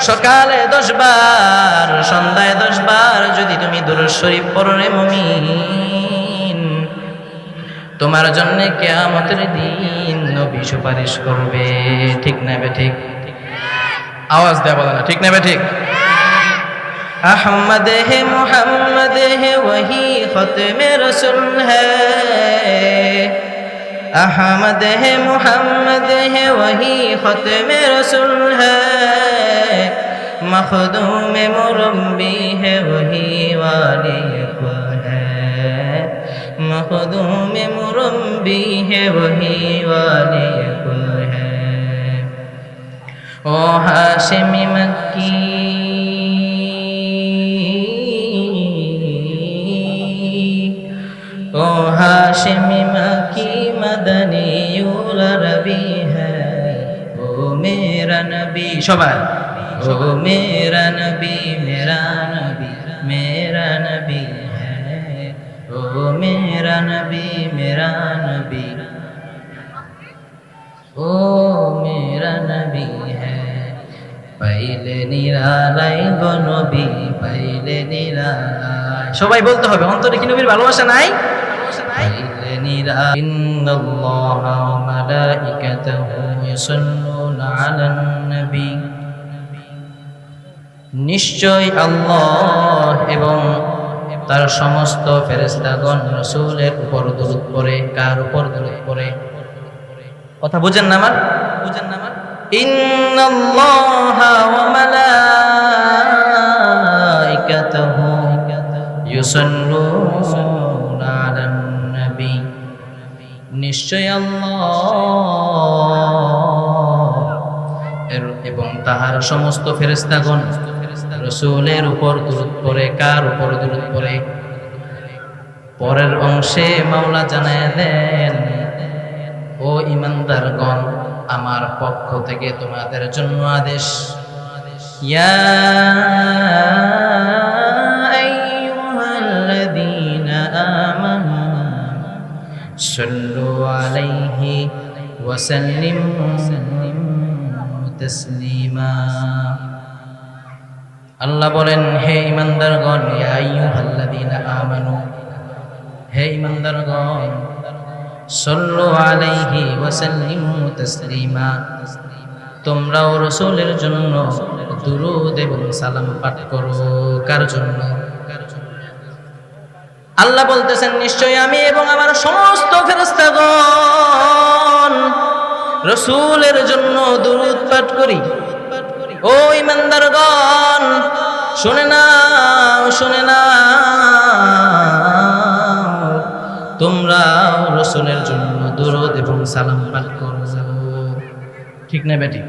সকালে দশ বার সন্ধ্যায় দশ বার যদি তুমি দুরুদ শরীফ পড়ো মমি তোমার জন্য কেয়ামতের দিন নবী সুপারিশ করবে। ঠিক নেবে ঠিক? আওয়াজ দেয়া বলে না, ঠিক নেবে ঠিক? احمد হে محمد ہے وہی ختم রসুল ہے احمد ہے হে ہے وہی ختم রসুল مخدوم مربی ہے وہی والی کن ہے مخدوم مربی ہے وہی والی کن ہے او ہاشم مکی ओ हाशिमी मकी मदनी यूल रबी है ओ मेरा नबी शोभा ओ मेरा नबी मेरा नबी मेरा नबी है ओ मेरा नबी मेरा नबी ও মেরা নবী হ্যাঁ পাইলে নিরালাই গো নবী পাইলে নিরালাই সবাই বলতে হবে অন্তরে কি নবীর ভালোবাসা নাই পাইলে নিরা ইন্নাল্লাহ ওয়া মালাইকাতাহু ইউসাল্লুনা আলান নবী নিশ্চয় আল্লাহ এবং তার সমস্ত ফেরেস্তাগণ রসুলের উপর দরুদ পড়ে, কার উপর দরুদ পড়ে? কথা বুঝেন না আমার? বুঝেন না আমার? নিশ্চয় এবং তাহার সমস্ত ফেরেস্তাগণ রসুলের উপর দূরত পরে কার উপর দূরত পরে পরের অংশে মাওলা জানায় দেন, ও ইমানদারগণ, আমার পক্ষ থেকে তোমাদের জন্য আদেশ। ইয়া আইয়ুহাল্লাযীনা আমানু আলাইহি ওয়া তাসলিমা। আল্লাহ বলেন, হে ইমানদারগণ আমানু, হে ইমানদারগণ সল্লু আলাইহি ওয়াসাল্লিমু তাসলিমা, তোমরাও রসুলের জন্য দুরুদ এবং সালাম পাঠ করো। কার জন্য? আল্লাহ বলতেছেন নিশ্চয় আমি এবং আমার সমস্ত ফেরেশতাগণ রসুলের জন্য দুরুদ পাঠ করি। ও ইমানদারগণ, শোনে নাও শোনে নাও। তোমরা রসুলের জন্য দুরুদ এবং সালাম পাঠ করো ঠিক না বেটি?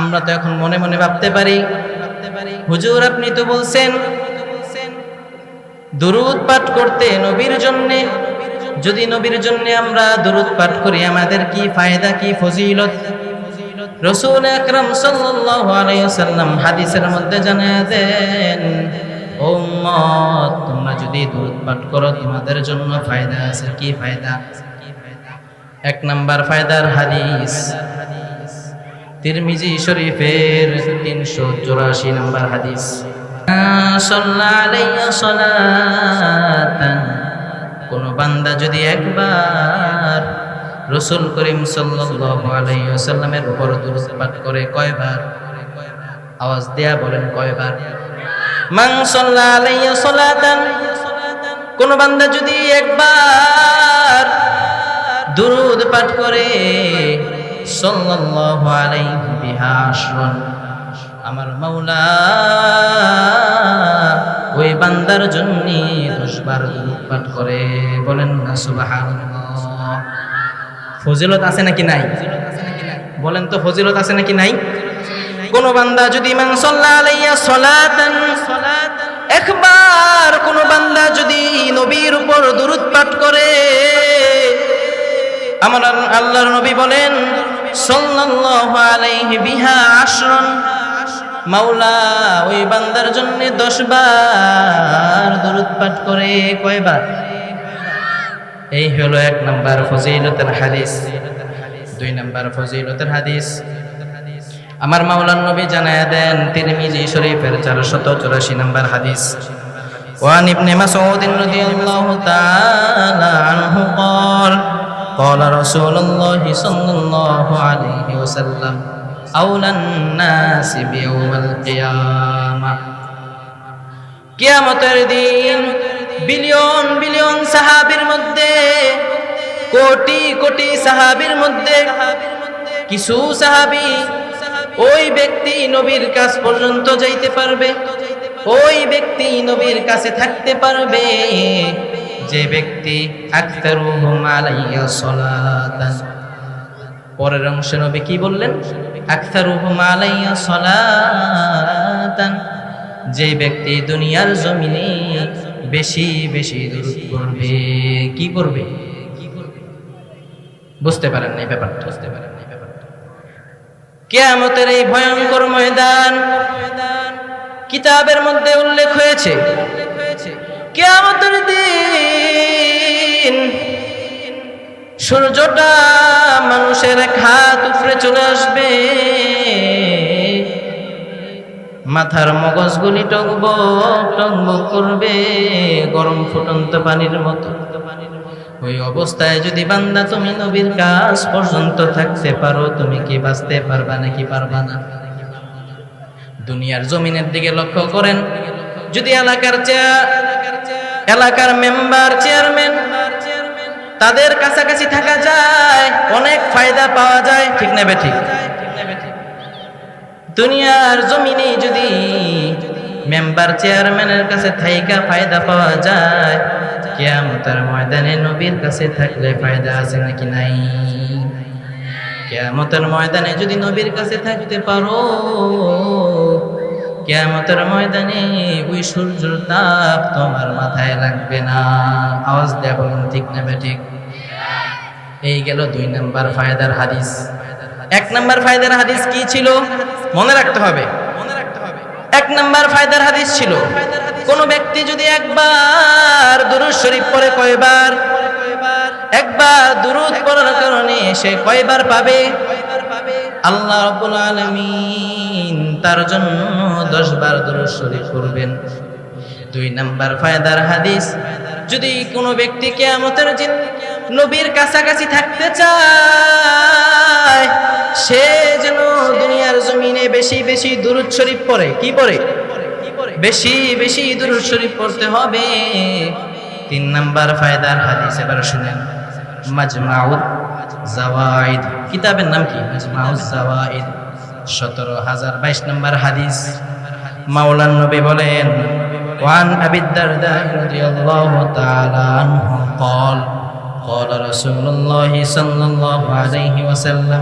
আমরা তো এখন মনে মনে ভাবতে পারি, হুজুর আপনি তো বলছেন, দুরুদ পাঠ করতে নবীর জন্যে, যদি নবীর জন্যে আমরা দুরুদ পাঠ করি, আমাদের কি ফায়দা, কি ফজিলত? রসুল আকরাম ওয়াসাল্লাম হাদিসের মধ্যে জানিয়ে দেন উম্মত, তোমরা যদি দুধ পাঠ করো, তোমাদের জন্য ফায়দা আছে। কি ফায়দা? এক নাম্বার ফায়দার হাদিস, তিরমিজি শরীফের তিনশো চুরাশি নাম্বার হাদিস কোন বান্দা যদি একবার রসুল করিম সাল্লামের উপর দুরুদ পাঠ করে কয়বার? আওয়াজ দেয়া বলেন কয়বার? কোন বান্দা যদি একবার দুরুদ পাঠ করে আমার মাওলা ওই বান্দার জন্য দশ বার দুরূদ পাঠ করে বলেন না সুবহানাল্লাহ। ফজিলত আছে নাকি নাই? বলেন তো ফজিলত আছে নাকি নাই? কোন বান্দা যদি মান সাল্লা আলাইয়া একবার কোন বান্দা যদি নবীর উপর দুরূদ পাঠ করে, আমার আল্লাহর নবী বলেন, সাল্লাল্লাহু আলাইহি বিহা আশরান, মাওলা ওই বান্দার জন্য দশ বার দরুদ পাঠ করে কয়বার? এই হলো এক নাম্বার ফজিলতের হাদিস দুই নাম্বার ফজিলতের হাদিস আমার মাওলান নবী জানায় দেন তিরমিজি শরীফের চারশত চুরাশি নম্বর হাদিস وعن ابن مسعود رضي الله تعالى عنه قال قال رسول الله صلى الله عليه وسلم أولى الناس بيوم القيامة কিয়ামতের দিন বিলিয়ন বিলিয়ন সাহাবীর মধ্যে, কোটি কোটি সাহাবীর মধ্যে, কিছু সাহাবী ওই ব্যক্তি নবীর কাছ পর্যন্ত যাইতে পারবে, ওই ব্যক্তি নবীর কাছে থাকতে পারবে। যে ব্যক্তি সালাতান। পরের অংশে নবী কি বললেন? সালাতান। যে ব্যক্তি দুনিয়ার জমিনে বেশি বেশি দরুদ পড়বে কি করবে? বুঝতে পারেন না এই ব্যাপারটা। বুঝতে পারেন না এই ব্যাপারটা। কেয়ামতের এই ভয়ঙ্কর ময়দান কিতাবের মধ্যে উল্লেখ হয়েছে। কেয়ামতের দিন সূর্যটা মানুষের এক হাত উপরে চলে আসবে। মাথার মগজগুলি টকবক টকবক করবে, গরম ফুটন্ত পানির মতো। ওই অবস্থায় যদি বান্দা তুমি নবীর কাজ পর্যন্ত থাকতে পারো, তুমি কি বাঁচতে পারবা নাকি পারবা না? দুনিয়ার জমিনের দিকে লক্ষ্য করেন। যদি এলাকার এলাকার মেম্বার, চেয়ারম্যান তাদের কাছাকাছি থাকা যায়, অনেক ফায়দা পাওয়া যায়, ঠিক নেবে ঠিক? দুনিয়ার জমিনে যদি মেম্বার চেয়ারম্যানের কাছে থাইকা ফায়দা পাওয়া যায়, কেয়ামতের ময়দানে নবীর কাছে থাকলে ফায়দা আছে নাকি নাই? কেয়ামতের ময়দানে যদি নবীর কাছে থাকতে পারো, কেয়ামতের ময়দানে ওই সূর্যের তাপ তোমার মাথায় লাগবে না। আওয়াজ বলুন, ঠিক নেবে ঠিক? এই গেল দুই নাম্বার ফায়দার হাদিস। এক নাম্বার ফায়দার হাদিস কি ছিল? মনে রাখতে হবে। এক নাম্বার ফায়দার হাদিস ছিল, কোন ব্যক্তি যদি একবার দুরুদ শরীফ পড়ে কয়বার, একবার দুরুদ পড়ার কারণে সে কয়বার পাবে? আল্লাহ রাব্বুল আলামিন তার জন্য 10 বার দুরুদ শরীফ পড়বেন। দুই নাম্বার ফায়দার হাদিস, যদি কোনো ব্যক্তি কিয়ামতের দিন নবীর কাছাকাছি থাকতে চায় সে যেন দুনিয়ার জমিনে বেশি বেশি দুরুদ শরীফ পড়ে কি পড়ে বেশি বেশি দুরুদ শরীফ পড়তে হবে তিন নাম্বার ফায়দার হাদিস এবার শুনেন মাজমাউদ জাওয়াইদ কিতাবের নাম কি মাজমাউদ জাওয়াইদ সতেরো হাজার বাইশ নম্বর হাদিস মাওলান নবী বলেন وعن أبي الدرداء رضي الله تعالى عنه قال قال رسول الله صلى الله عليه وسلم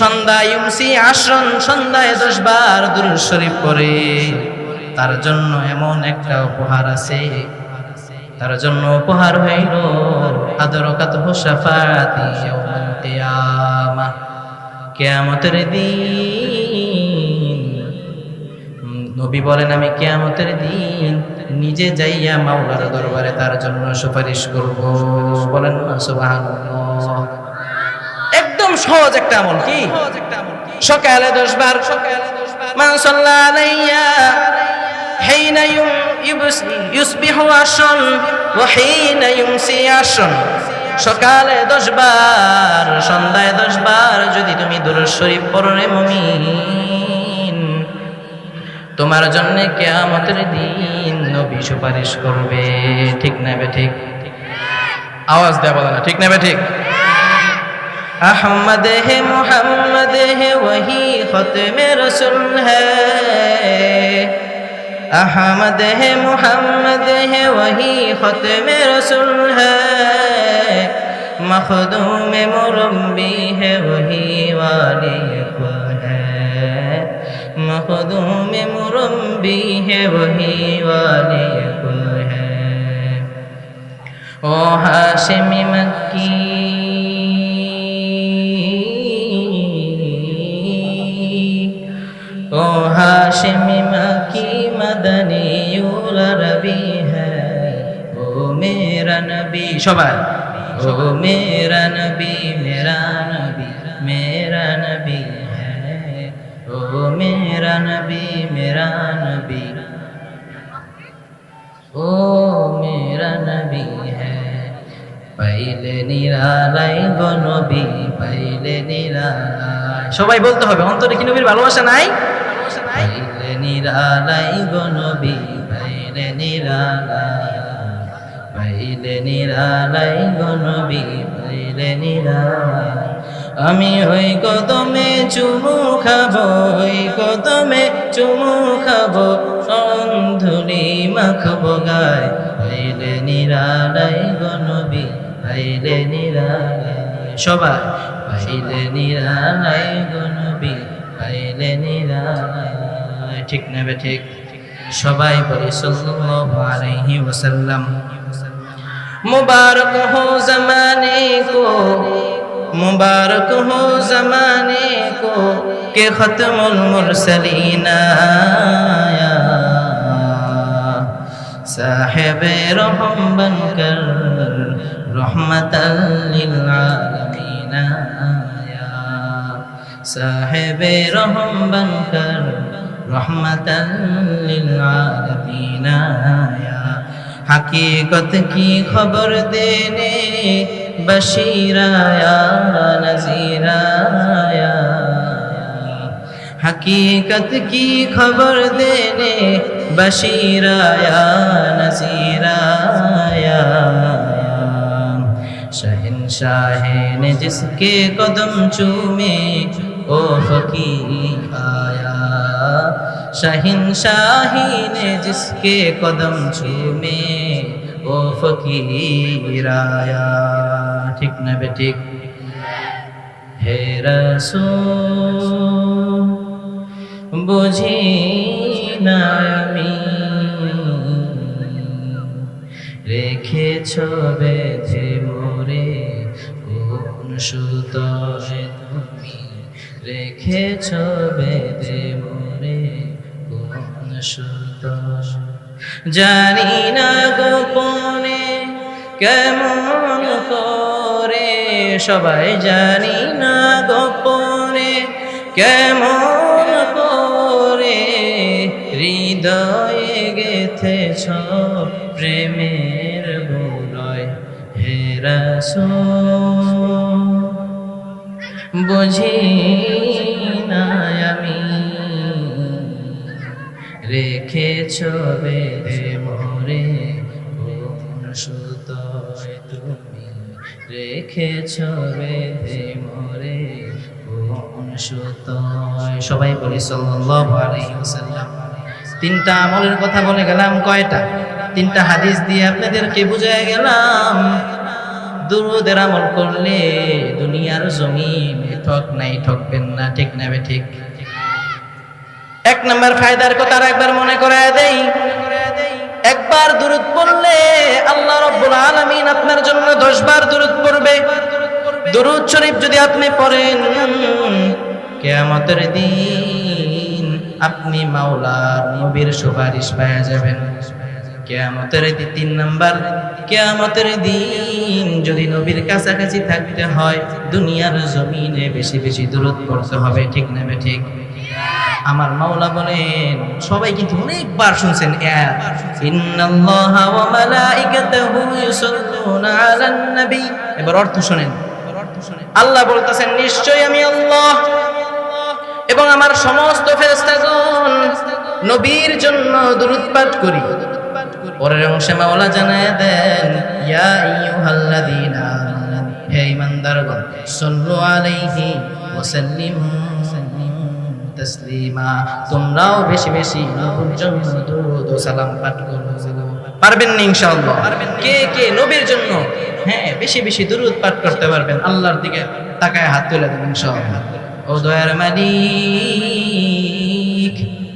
সন্ধ্যা ইউমসি আশ্রন সন্ধ্যায় দশ বার দুরুদ শরীফ পড়ে। তার জন্য এমন একটা উপহার আছে। তার জন্য উপহার হইল আদরকাত হুসাফাতি ইয়াউমাল কিয়ামা। কিয়ামতের দিন। নবী বলেন, আমি কিয়ামতের দিন নিজে যাইয়া মাওলার দরবারে তার জন্য সুপারিশ করব। বলেন সুবহানাল্লাহ। সহজ একটা আমল কি? সকালে দশবার সকালে দশবার, সন্ধ্যায় দশবার যদি তুমি দুরুদ শরীফ পড়ো রে তোমার জন্য কেয়ামতের দিন নবী সুপারিশ করবে। ঠিক নেবে ঠিক? আওয়াজ দেয়া বলে না, ঠিক বে ঠিক? احمد ہے محمد ہے وہی ختم رسول ہے احمد ہے محمد ہے وہی ختم رسول ہے مخدوم مربی ہے وہی والی کن ہے مخدوم مربی ہے وہی والی کن ہے او ہاشم مکی নবী সবাই ও মেরা নবী মেরা নবী মেরা নবী হ্যাঁ। ও মেরা নবী মেরা নবী। ও মেরা নবী হ্যাঁ। পাইলে নিরালাই নবী, পাইলে নিরালাই সবাই বলতে হবে, অন্তরে কি নবীর ভালোবাসা নাই? পাইলে নিরালাই গো নবী, পাইলে নিরালাই পাইলে নিরালাই গো নবী, পাইলে নিরালাই। আমি ওই কদমে চুমু খাব ওই কদমে চুমু খাব অন্ধুলি মাখবো গায়। পাইলে নিরালাই গনবী পাইলে নিরালাই। সবাই, পাইলে নিরালাই গনবী পাইলে নিরালাই। ঠিক নেবে ঠিক? সবাই বলি সাল্লাল্লাহু আলাইহি ওয়াসাল্লাম। मुबारक हो जमाने को मुबारक हो जमाने को के खत्मुल मुरसलीन आया साहिब रहम बनकर रहमतल लिल आलमीन आया साहिब रहम बनकर रहमतल लिल आलमीन आया हकीकत की खबर देने बशीराया नजीराया हकीकत की खबर देने बशीराया नजीराया शहनशाह ने जिसके कदम चूमे ओ फकीर आया شہن شاہی نے جس کے قدم چومے وہ فقیر آیا ٹھیک نہ بے ٹھیک হে রসুল বুঝি না আমি রেখেছ বেঁধে মোরে কোন সুতরে তুমি রেখেছ বেঁধে জানি না গোপনে কেমন করে, সবাই জানি না গোপনে কেমন করে। হৃদয়ে গেথেছ প্রেমের বুলয় হে রাসূল। বুঝি না বেঁধে মোরে কোন তুমি রেখেছ বেঁধে মোরে কোন সবাই বলি সাল্লাল্লাহু তিনটা আমলের কথা বলে গেলাম, কয়টা? তিনটা হাদিস দিয়ে আপনাদেরকে বুঝাই গেলাম, দুরুদের আমল করলে দুনিয়ার জমিন ঠক নাই, ঠকবেন না, ঠিক নেবে ঠিক? এক নম্বর ফায়দার কথা একবার মনে করায় দেই। একবার দূরত পড়লে আল্লাহ রব্বুল আলামিন আপনার জন্য দশ বার দূরত পড়বে। দরুদ শরীফ যদি আপনি পড়েন, কেয়ামতের দিন আপনি মাওলার নবীর সুপারিশ পাওয়া যাবেন। কেয়ামতের দিন তিন নাম্বার, কেয়ামতের দিন যদি নবীর কাছাকাছি থাকতে হয়, দুনিয়ার জমিনে বেশি বেশি দূরত পড়তে হবে, ঠিক নেবে ঠিক? আমার মাওলা বলেন, সবাই কিন্তু অনেকবার শুনছেন এবার অর্থ শোনেন। আল্লাহ বলতেছেন, নিশ্চয়ই আমি আল্লাহ এবং আমার সমস্ত ফেরেশতাগণ নবীর জন্য দরুদ পাঠ করি। পরের অংশে মাওলা জানায় দেন, ইয়া আইয়ুহাল্লাযীনা হে ঈমানদারগণ, সাল্লু আলাইহি ওয়া সাল্লিমু তোমরাও বেশি বেশি নবীর জন্য দরুদ ও সালাম পাঠ করো পারবেন না ইনশাআল্লাহ? কে কে নবীর জন্য? হ্যাঁ বেশি বেশি দরুদ পাঠ করতে পারবেন। আল্লাহর দিকে তাকায় হাত তুলে দেবেন ইনশাআল্লাহ। ও দয়ার মালিক,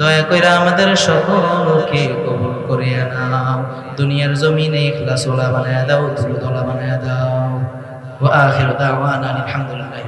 দয়া কইরা আমাদের সকলকে কবুল করে নাও। দুনিয়ার জমিনে ইখলাস ওলা বানায় দাও, দুরুদ ওলা বানায় দাও। ওয়া আখির দাওয়ানা আলহামদুলিল্লাহ